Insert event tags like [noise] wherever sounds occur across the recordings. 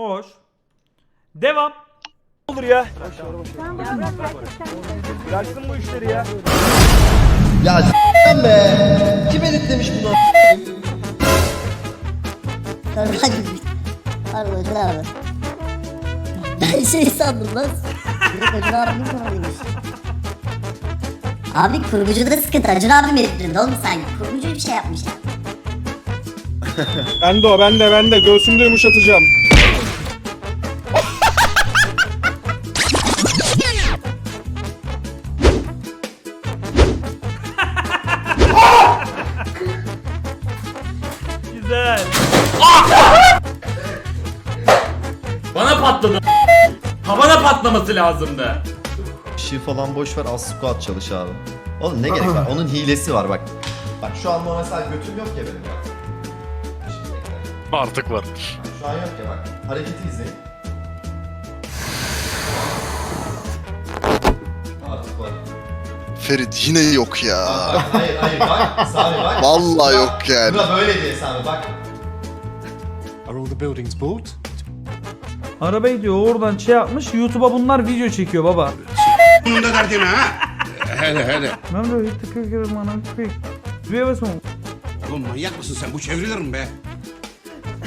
Hoş. Devam. olur ya. Bıraksın bu işleri ya. Ya s**tim be. Kim editlemiş bunu? Hadi Harbiden abi. Ben şey sandım lan. Acun abinin kanalıymış. Abi kurgucuda sıkıntı. Acun abi mi editledin oğlum sen? Kurgucu bir şey yapmışlar. Ben de o ben de ben de göğsümde yumuşatacağım. Patlaması lazımdı. Şi falan boş ver az squat çalış abi. Oğlum ne gerek var? [laughs] Onun hilesi var bak. Bak şu an mesela götüm yok ya benim bak. Şimdi bekle. Artık var. Bak, Şu an yok ya bak. Hareketi izleyin. Artık var. Ferit yine yok ya. Bak, hayır hayır bak. Sami bak. Vallahi yok yani. Bura böyle diye Sami bak. Are all the buildings built? Arabayı diyor oradan şey yapmış. YouTube'a bunlar video çekiyor baba. Bunun da derdine ha. Hele hele. Ben böyle tıkır kırım anam tıkır. Duyuyor musun? Oğlum manyak mısın sen? Bu çevrilir mi be?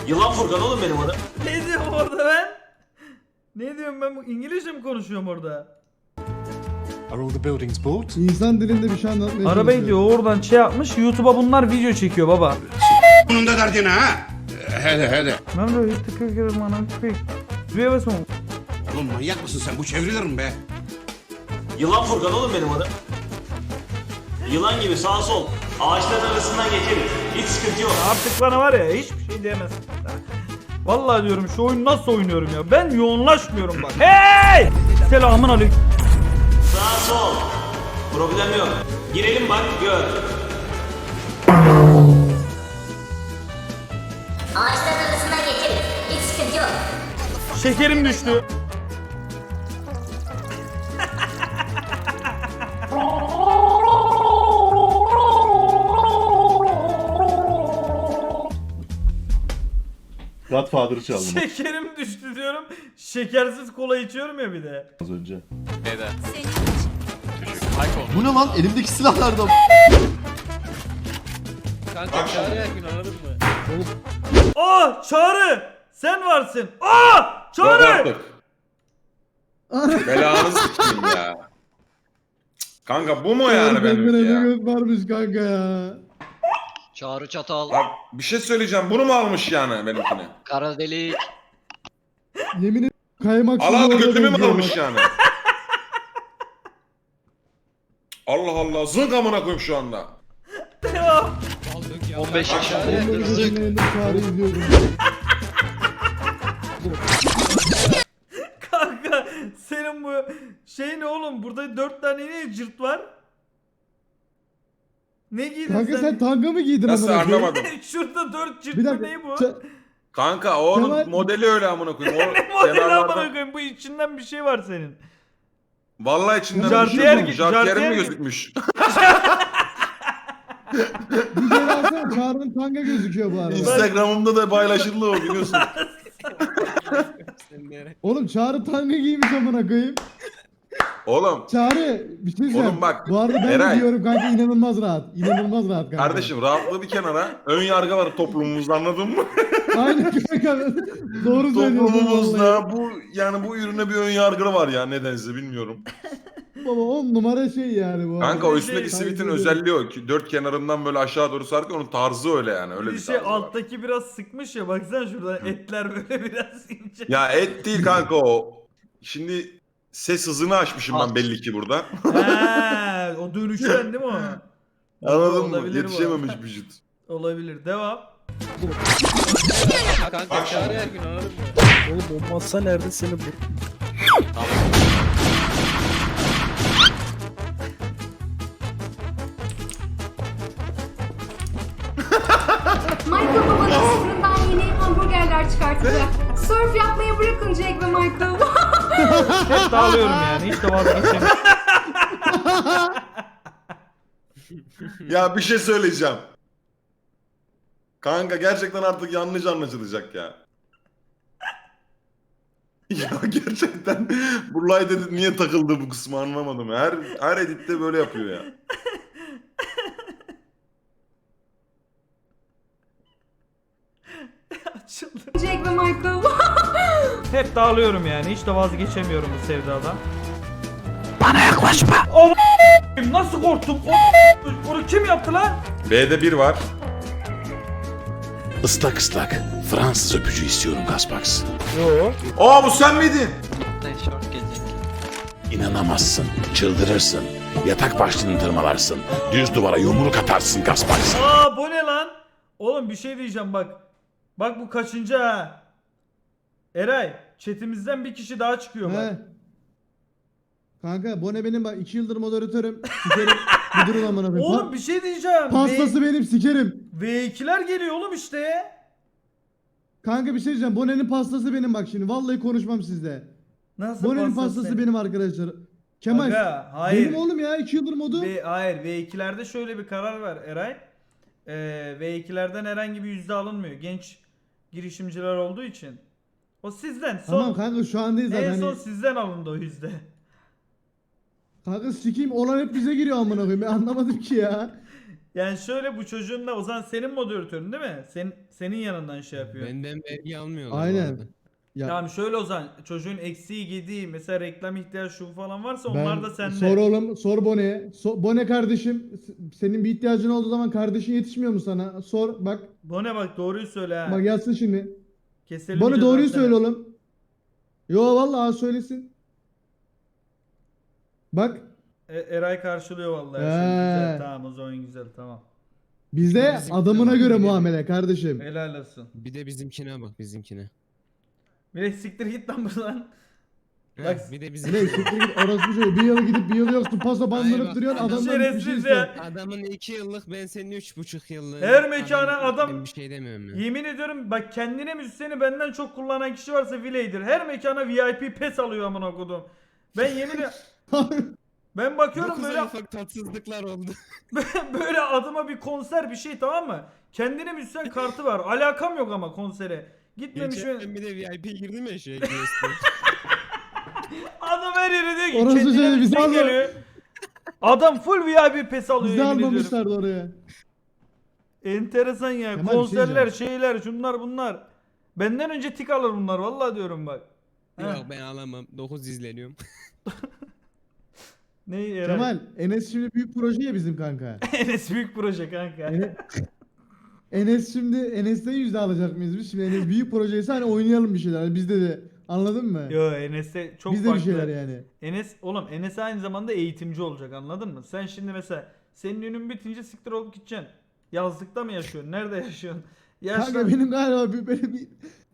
Yılan Furkan oğlum benim adım. Ne diyorum orada ben? Ne diyorum ben? bu- İngilizce mi konuşuyorum orada? Are all the buildings built? İnsan dilinde bir şey anlatmaya Arabayı diyor oradan şey yapmış. YouTube'a bunlar video çekiyor baba. Bunun da derdine ha. Hele hele. Ben böyle tıkır kırım anam tıkır. Duyuyor musun? Oğlum manyak mısın sen? Bu çevrilir mi be? Yılan Furkan oğlum benim adım. Yılan gibi sağ sol. Ağaçların arasından geçeriz. Hiç sıkıntı yok. Artık bana var ya hiçbir şey diyemezsin. Vallahi diyorum şu oyunu nasıl oynuyorum ya. Ben yoğunlaşmıyorum bak. Hey! Selamun aleyküm. Sağ sol. Problem yok. Girelim bak gör. Ağaçların arasından geçeriz. Hiç sıkıntı yok. Şekerim düştü. [laughs] Godfather'ı çaldım Şekerim düştü diyorum. Şekersiz kola içiyorum ya bir de. az önce. Bu ne lan? Elimdeki silahlardan. Aa Çağrı! Sen varsın. Aa Çağrı! [laughs] Belanı sikeyim ya. Kanka bu mu yani benimki ne ya? göz varmış kanka ya. Çağrı çatal, Bak bir şey söyleyeceğim. Bunu mu almış yani benimkini? kara delik. Yemin ederim kaymak Al al suyu götümü mü almış yani? Allah Allah zınk amına koyayım şu anda. Devam. 15 yaşında Ben [laughs] de hırsızlık. gözümün önünde çağrı izliyordum. Kanka senin bu şey ne oğlum? Burada dört tane ne cırt var? Ne giydin Kanka sen? sen tanga mı giydin Nasıl amına koyayım? anlamadım. [laughs] Şurada dört cırt Bir dakika. ne bu? ça- Kanka o onun Kemal- modeli öyle amına koyayım. [laughs] O ne modeli amına kenarlardan... koyayım? Bu içinden bir şey var senin. Vallahi içinden Jartiyer bir gi- şey Jartier'in jartiyer mi gi- gözükmüş? [laughs] Bir kere alsana Çağrı'nın tanga gözüküyor bu arada. Instagram'ımda da paylaşıldı o biliyorsun. Oğlum Çağrı tanga giymiş amına koyayım. Oğlum Çağrı bir şey. Oğlum bak, Bu arada ben Eray. de diyorum kanka inanılmaz rahat. İnanılmaz rahat kanka. kardeşim rahatlığı bir kenara. Ön yargı var toplumumuzda anladın mı? [laughs] Aynen kanka. Doğru söylüyorsun. Toplumumuzda bu yani bu ürüne bir ön yargı var ya nedense bilmiyorum. [laughs] Baba on numara şey yani bu. Kanka o üstündeki Kanka sivitin diyorum. özelliği o. ki Dört kenarından böyle aşağı doğru sarkıyor. Onun tarzı öyle yani. Öyle bir bir şey tarzı var. alttaki biraz sıkmış ya baksana şurada etler böyle [laughs] biraz ince. Ya et değil kanka o. Şimdi ses hızını açmışım ben belli ki burada. [laughs] He, o dönüşten değil mi o? [laughs] Anladın mı? Olabilir bu. Yetişememiş vücut. Olabilir. Devam. Kanka Çağrı her gün anladın mı? Oğlum olmazsa nerede seni bu? Michael babanın fırından yeni hamburgerler çıkartacak. Surf yapmayı bırakın Jake ve Michael. Hep dağılıyorum yani. Hiç de vazgeçemiyorum. Ya bir şey söyleyeceğim. Kanka gerçekten artık yanlış anlaşılacak ya. [laughs] ya gerçekten Burlay dedi niye takıldı bu kısmı anlamadım. Her her editte böyle yapıyor ya. Açıldı. Jake ve Michael. [laughs] Hep dağılıyorum yani. Hiç de vazgeçemiyorum bu sevdadan. Bana yaklaşma. Oh, nasıl korktum? O, onu kim yaptı lan? B'de bir var. Islak ıslak Fransız öpücü istiyorum Gaspax. Aa bu sen miydin? İnanamazsın, çıldırırsın. Yatak başlığını tırmalarsın. Düz duvara yumruk atarsın Gaspax. Aa bu ne lan? Oğlum bir şey diyeceğim bak. Bak bu kaçıncı ha? Eray, chatimizden bir kişi daha çıkıyor bak. He. Kanka Bone benim bak 2 yıldır moderatörüm. Sikerim. [laughs] Müdürüm amına koyayım. Oğlum bir şey diyeceğim. Pastası benim sikerim. V- V2'ler geliyor oğlum işte. Kanka bir şey diyeceğim. Bone'nin pastası benim bak şimdi. Vallahi konuşmam sizde. Nasıl Bone'nin pastası pastası benim arkadaşlar. Kemal. Aga, hayır. Benim oğlum ya 2 yıldır modu. V, hayır V2'lerde şöyle bir karar var Eray. Ee, V2'lerden herhangi bir yüzde alınmıyor. Genç girişimciler olduğu için. O sizden. Son, Tamam kanka şu andayız zaten. en Hani, son sizden alındı o yüzde. kanka sikeyim olan hep bize giriyor amına koyayım. Ben anlamadım ki ya. Yani şöyle bu çocuğun da o zaman senin moderatörün değil mi? Sen, senin yanından şey yapıyor. Benden vergi almıyorlar. Aynen. Ya Tamam şöyle o zaman çocuğun eksiği gediği mesela reklam ihtiyacı şu falan varsa ben onlar da sende. sor oğlum, sor Bone'ye. So- Bone kardeşim, s- senin bir ihtiyacın olduğu zaman kardeşin yetişmiyor mu sana? Sor bak. Bu ne bak doğruyu söyle ha. Bak yazsın şimdi. Keselim cezanı doğruyu sana. söyle oğlum. Yo vallahi söylesin. Bak E- Eray karşılıyor vallahi. Güzel tamam o zaman güzel tamam. bizde Bizim adamına göre bizim. muamele kardeşim. Helal olsun. Bir de bizimkine bak bizimkine. Bir de siktir git lan buradan. Bak bir de Ne siktir git orospu çocuğu. Bir yıl gidip bir yıl yoksun. Paso Ay bandırıp bak, duruyorsun. adam Adamdan bir şey şerefsiz istiyor. ya. Adamın iki yıllık ben senin üç buçuk yıllık. Her mekana adam- Ben bir şey demiyorum ya. Yemin ediyorum bak kendine müzisyeni benden çok kullanan kişi varsa Viley'dir. Her mekana VIP pes alıyor amına kodum. Ben yemin ediyorum [laughs] ben bakıyorum Dokuz böyle ay ufak tatsızlıklar oldu. [laughs] böyle adıma bir konser bir şey tamam mı? Kendine müzisyen kartı var. Alakam yok ama konsere. Gitmemiş Geçen mi? ben bir de VIP girdim ya şeye GS'de. [laughs] Her yere diyor ki Orası kendine şey, bizi müzisyen alma- geliyor. Adam full VIP pes alıyor Bizi yemin ediyorum. almamışlardı oraya. Enteresan ya. Kemal, bir şey Konserler, şeyler, şunlar bunlar. Benden önce tik alır bunlar vallahi diyorum bak. Yok Heh. ben alamam. 9 izleniyorum. [laughs] Ne Eray? Kemal, Enes şimdi büyük proje ya bizim kanka. [laughs] Enes büyük proje kanka. Ene- Enes şimdi Enes'ten yüzde alacak mıyız biz? Şimdi Enes büyük projeyse hani oynayalım bir şeyler. Hani bizde de anladın mı? Yo Enes'te çok bizde farklı. bir şeyler yani. Enes oğlum Enes aynı zamanda eğitimci olacak anladın mı? Sen şimdi mesela senin ünün bitince siktir olup gideceksin. Yazlıkta mı yaşıyorsun? Nerede yaşıyorsun? Kanka Yaşlan... benim galiba bir, benim bir,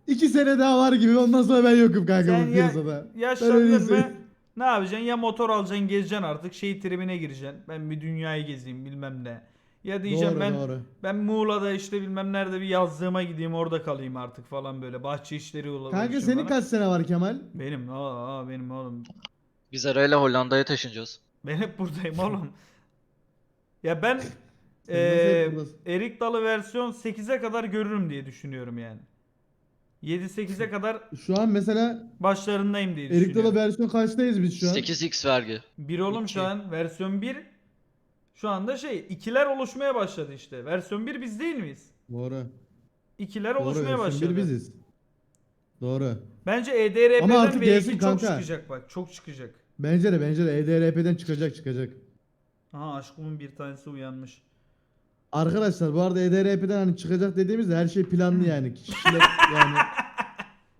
iki sene daha var gibi ondan sonra ben yokum kanka Sen bu ya, piyasada. Ben öyle yaşlandın mı? söyleyeyim. Ne yapacaksın? Ya motor alacaksın, gezeceksin artık. Şey tribine gireceksin. Ben bir dünyayı gezeyim bilmem ne. Ya diyeceğim Doğru ben doğru. ben Muğla'da işte bilmem nerede bir yazlığıma gideyim orada kalayım artık falan böyle. Bahçe işleri olur. Kanka senin kaç sene var Kemal? Benim aa, aa, benim oğlum. Biz arayla Hollanda'ya taşınacağız. Ben hep buradayım oğlum. [laughs] Ya ben eee buradasın? Erik Dalı versiyon 8'e kadar görürüm diye düşünüyorum yani. 7-8'e kadar Şu an mesela başlarındayım diye Erik Dalı düşünüyorum. versiyon kaçtayız biz şu an? 8x vergi. Bir oğlum İki. şu an versiyon 1 şu anda şey ikiler oluşmaya başladı işte. Versiyon 1 biz değil miyiz? Doğru. İkiler Doğru oluşmaya versiyon başladı. bir biziz. Doğru. Bence EDRP'den artık V2 gelsin çok kanka. çıkacak bak. Çok çıkacak. Bence de bence de EDRP'den çıkacak çıkacak. Aha aşkımın bir tanesi uyanmış. Arkadaşlar bu arada EDRP'den hani çıkacak dediğimizde her şey planlı yani. Kişiler yani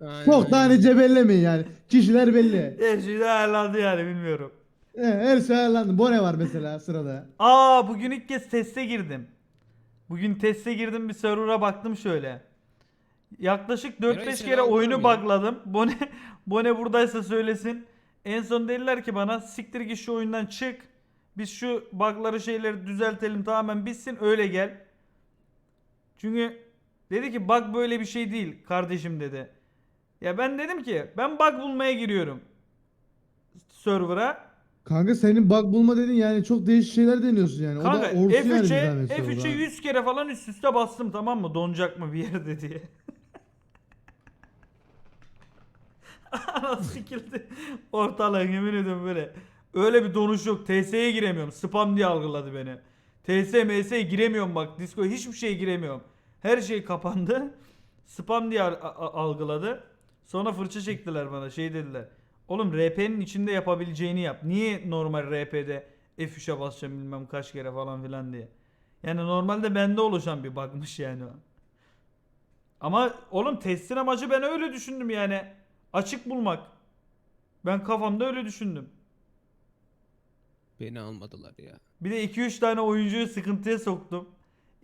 [laughs] Aynen, çok da hani cebellemeyin yani. Kişiler belli. Şey de ayarlandı yani bilmiyorum. He, her şey ayarlandı. Bone var mesela sırada. Aa bugün ilk kez teste girdim. Bugün teste girdim bir server'a baktım şöyle. Yaklaşık 4-5 Eray, seni kere oyunu bugladım. Bone, [laughs] Bone buradaysa söylesin. En son dediler ki bana siktir git şu oyundan çık. Biz şu bugları şeyleri düzeltelim tamamen bitsin öyle gel. Çünkü dedi ki bug böyle bir şey değil kardeşim dedi. Ya ben dedim ki ben bug bulmaya giriyorum. Server'a. Kanka senin bug bulma dedin yani çok değişik şeyler deniyorsun yani. Kanka o da olsun yani bir F3'e zahmet F3'e sonra. 100 kere falan üst üste bastım tamam mı? Donacak mı bir yerde diye. [laughs] Ana sikildi. Ortalık yemin ediyorum böyle. Öyle bir donuş yok. TS'ye giremiyorum. Spam diye algıladı beni. TS, MS'ye giremiyorum bak. Disco hiçbir şeye giremiyorum. Her şey kapandı. Spam diye algıladı. Sonra fırça çektiler bana. Şey dediler. Oğlum RP'nin içinde yapabileceğini yap. Niye normal RP'de F3'e basacağım bilmem kaç kere falan filan diye. Yani normalde bende oluşan bir bakmış yani o. Ama oğlum testin amacı ben öyle düşündüm yani. Açık bulmak. Ben kafamda öyle düşündüm. Beni almadılar ya. Bir de 2-3 tane oyuncuyu sıkıntıya soktum.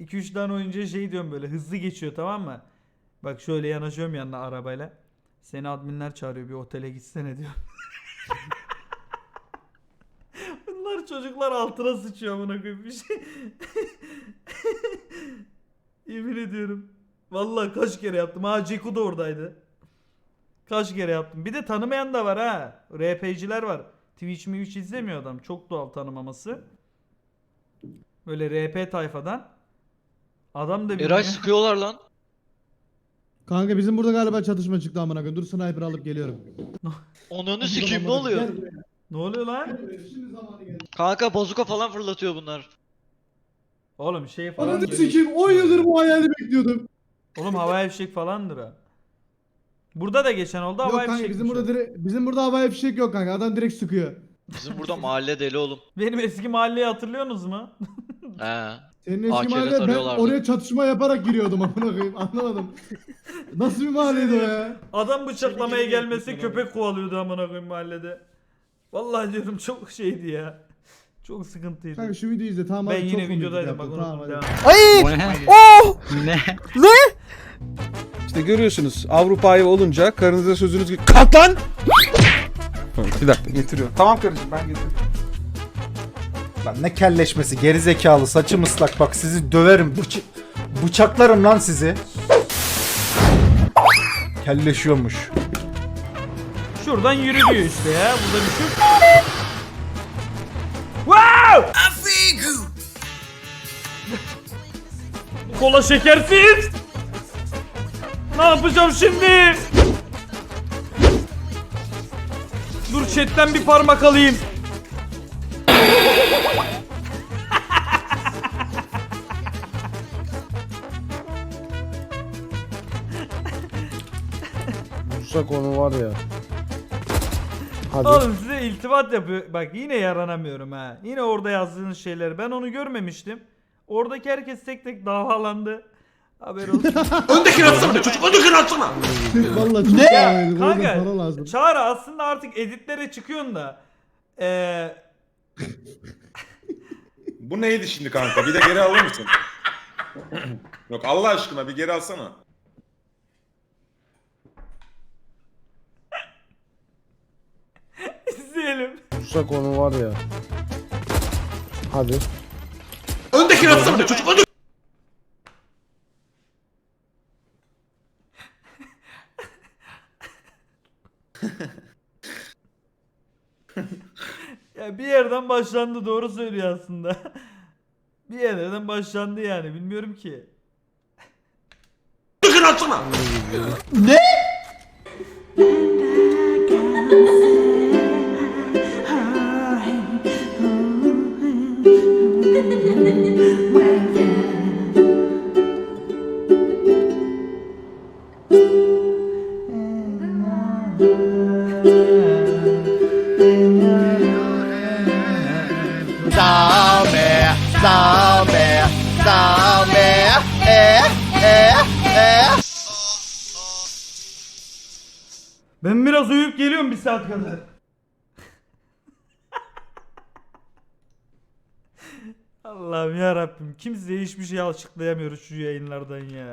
2-3 tane oyuncuya şey diyorum böyle hızlı geçiyor tamam mı? Bak şöyle yanaşıyorum yanına arabayla. Seni adminler çağırıyor bir otele gitsene diyor. [laughs] Bunlar çocuklar altına sıçıyor amına koyayım bir şey. [laughs] Yemin ediyorum. Vallahi kaç kere yaptım. Ha Ceku da oradaydı. Kaç kere yaptım. Bir de tanımayan da var ha. RP'ciler var. Twitch mi hiç izlemiyor adam. Çok doğal tanımaması. Böyle RP tayfadan. Adam da Eray bilmiyor. sıkıyorlar lan. Kanka bizim burada galiba çatışma çıktı amına koyayım. Dur sniper alıp geliyorum. Onunu sikeyim ne oluyor? Gel buraya. Ne oluyor lan? Şimdi zamanı geldi. Kanka bozuka falan fırlatıyor bunlar. Oğlum şey falan. Ananı gibi. sikeyim 10 yıldır bu hayali bekliyordum. Oğlum havai fişek falandır ha. Burada da geçen oldu Yok havai kanka fişek. bizim burada direkt, bizim burada havai fişek yok kanka. Adam direkt sıkıyor. Bizim burada mahalle deli oğlum. Benim eski mahalleyi hatırlıyorsunuz mu? He. [laughs] Senin eski AK'yle mahalle ben oraya çatışma yaparak giriyordum amına koyayım. [laughs] Anlamadım. Nasıl bir mahalleydi o ya? Adam bıçaklamaya gelmesi köpek kovalıyordu amına koyayım mahallede. Vallahi diyorum çok şeydi ya. Çok sıkıntıydı. Kanka şu videoyu izle tamam ben hadi, yine çok komik videodaydım bak yaptın, tamam, unuttum hadi. devam. Ay! Oh! Ne? Ne? İşte görüyorsunuz Avrupa'yı olunca karınıza sözünüz gibi kalk lan! Bir dakika getiriyorum. Tamam kardeşim ben getiriyorum. Lan ne kelleşmesi geri zekalı saçım ıslak bak sizi döverim bıç bıçaklarım lan sizi. Kelleşiyormuş. Şuradan yürü diyor işte ya. Burada bir şey. Wow! [laughs] Kola şekersiz. Ne yapacağım şimdi? Dur chatten bir parmak alayım. Vursak onu var ya. Hadi. Oğlum size iltifat yapıyor. Bak yine yaranamıyorum ha. Yine orada yazdığınız şeyler. Ben onu görmemiştim. Oradaki herkes tek tek davalandı. Haber olsun. [laughs] Öndekini atsana çocuk öndekini atsana. [laughs] Vallahi çok Ya havaliydi. Kanka. kanka Para lazım. Çağrı aslında artık editlere çıkıyorsun da eee Bu neydi şimdi kanka? Bir de geri alır mısın? Yok Allah aşkına bir geri alsana. Vursak onu var ya. Hadi. Öndekini atsana çocuk öndekini. [laughs] Ya bir yerden başlandı doğru söylüyor aslında. [laughs] bir yerden başlandı yani bilmiyorum ki. Öndekini atsana. Dame, dame, dame, e, e, e. Ben biraz uyuyup geliyorum bir saat kadar. Allah'ım ya Rabbim kimseye hiçbir şey açıklayamıyoruz şu yayınlardan ya.